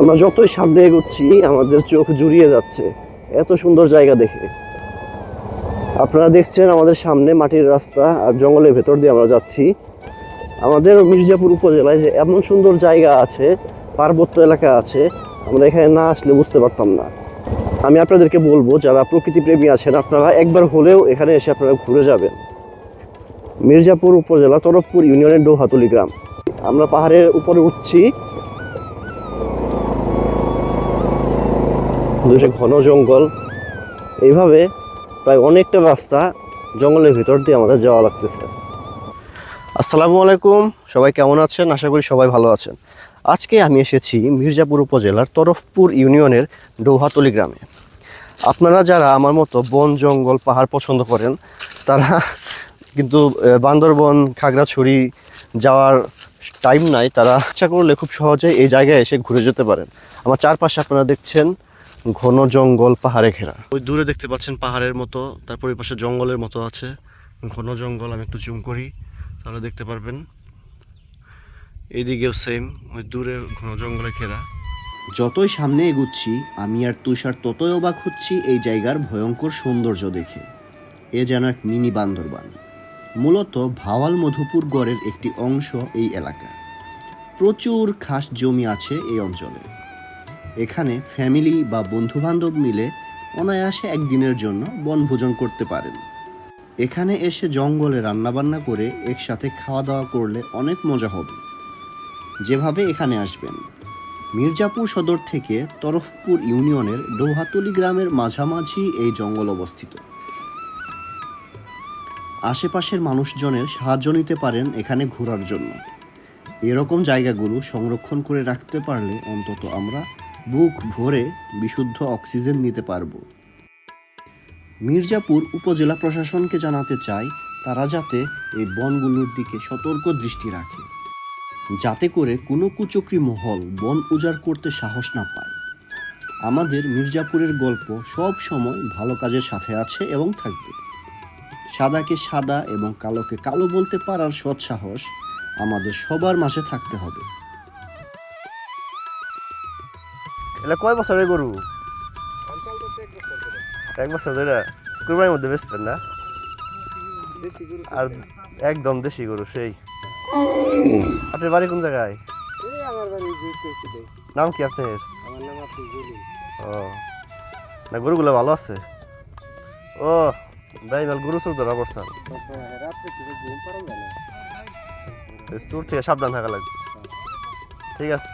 আমরা যতই সামনে এগোচ্ছি, আমাদের চোখ জুড়িয়ে যাচ্ছে। এত সুন্দর জায়গা দেখে। আপনারা দেখছেন আমাদের সামনে মাটির রাস্তা আর জঙ্গলের ভেতর দিয়ে আমরা যাচ্ছি। আমাদের মির্জাপুর উপজেলায় যে এমন সুন্দর জায়গা আছে, পার্বত্য এলাকা আছে, আমরা এখানে না আসলে বুঝতে পারতাম না। আমি আপনাদেরকে বলব, যারা প্রকৃতি প্রেমী আছেন, আপনারা একবার হলেও এখানে এসে আপনারা ঘুরে যাবেন। মির্জাপুর উপজেলা তরফপুর ইউনিয়নের ডৌহাতলি গ্রাম। আমরা পাহাড়ের উপরে উঠছি। দুটো ঘন জঙ্গল। এইভাবে প্রায় অনেকটা রাস্তা জঙ্গলের ভিতর দিয়ে আমাদের যাওয়া লাগতেছে। আসসালামু আলাইকুম, সবাই কেমন আছেন? আশা করি সবাই ভালো আছেন। আজকে আমি এসেছি মির্জাপুর উপজেলার তরফপুর ইউনিয়নের ডৌহাতলি গ্রামে। আপনারা যারা আমার মতো বন জঙ্গল, পাহাড় পছন্দ করেন, তারা কিন্তু বান্দরবন, খাগড়াছড়ি যাওয়ার টাইম নাই। তারা ইচ্ছা করলে খুব সহজেই এই জায়গায় এসে ঘুরে যেতে পারেন। আমার চারপাশে আপনারা দেখছেন ঘন জঙ্গল পাহাড়ে ঘেরা। ওই দূরে দেখতে পাচ্ছেন পাহাড়ের মতো তারপর ওই পাশে জঙ্গলের মতো আছে। ঘন জঙ্গল আমি একটু জুম করি তাহলে দেখতে পারবেন। এইদিকেও সেম ওই দূরে ঘন জঙ্গলে ঘেরা। যতই সামনে এগুচ্ছি আমি আর তুষার ততই অবাক হচ্ছি এই জায়গার ভয়ঙ্কর সৌন্দর্য দেখে। এ যেন এক মিনি বান্দরবান। মূলত ভাওয়াল মধুপুর গড়ের একটি অংশ এই এলাকা। প্রচুর খাস জমি আছে এই অঞ্চলে। এখানে ফ্যামিলি বা বন্ধুবান্ধব মিলে অনায়াসে একদিনের জন্য বনভোজন করতে পারেন। এখানে এসে জঙ্গলে রান্নাবান্না করে একসাথে খাওয়া দাওয়া করলে অনেক মজা হবে। যেভাবে এখানে আসবেন। মির্জাপুর সদর থেকে তরফপুর ইউনিয়নের ডৌহাতলি গ্রামের মাঝামাঝি এই জঙ্গল অবস্থিত। আশেপাশের মানুষজনের সাহায্য নিতে পারেন এখানে ঘোরার জন্য। এরকম জায়গাগুলো সংরক্ষণ করে রাখতে পারলে অন্তত আমরা বুক ভরে বিশুদ্ধ অক্সিজেন নিতে পারব। মির্জাপুর উপজেলা প্রশাসনকে জানাতে চাই, তারা যাতে এই বনগুলোর দিকে সতর্ক দৃষ্টি রাখে, যাতে করে কোনো কুচক্রি মহল বন উজাড় করতে সাহস না পায়। আমাদের মির্জাপুরের গল্প সব সময় ভালো কাজের সাথে আছে এবং থাকবে। সাদাকে সাদা এবং কালোকে কালো বলতে পারার সৎ সাহস আমাদের সবার মাঝে থাকতে হবে। এটা কয় বছরের গরু? এক বছর ধরে কুরবানির মধ্যে বেচবেন না? আর একদম দেশি গরু সেই। আপনার বাড়ি কোন জায়গায়? নাম কি আপনার? ও। না, গরুগুলো ভালো আছে? ও ভাই ভালো গরু চোর ধরা পড়ছেন চোর থেকে সাবধান থাকা লাগবে। ঠিক আছে।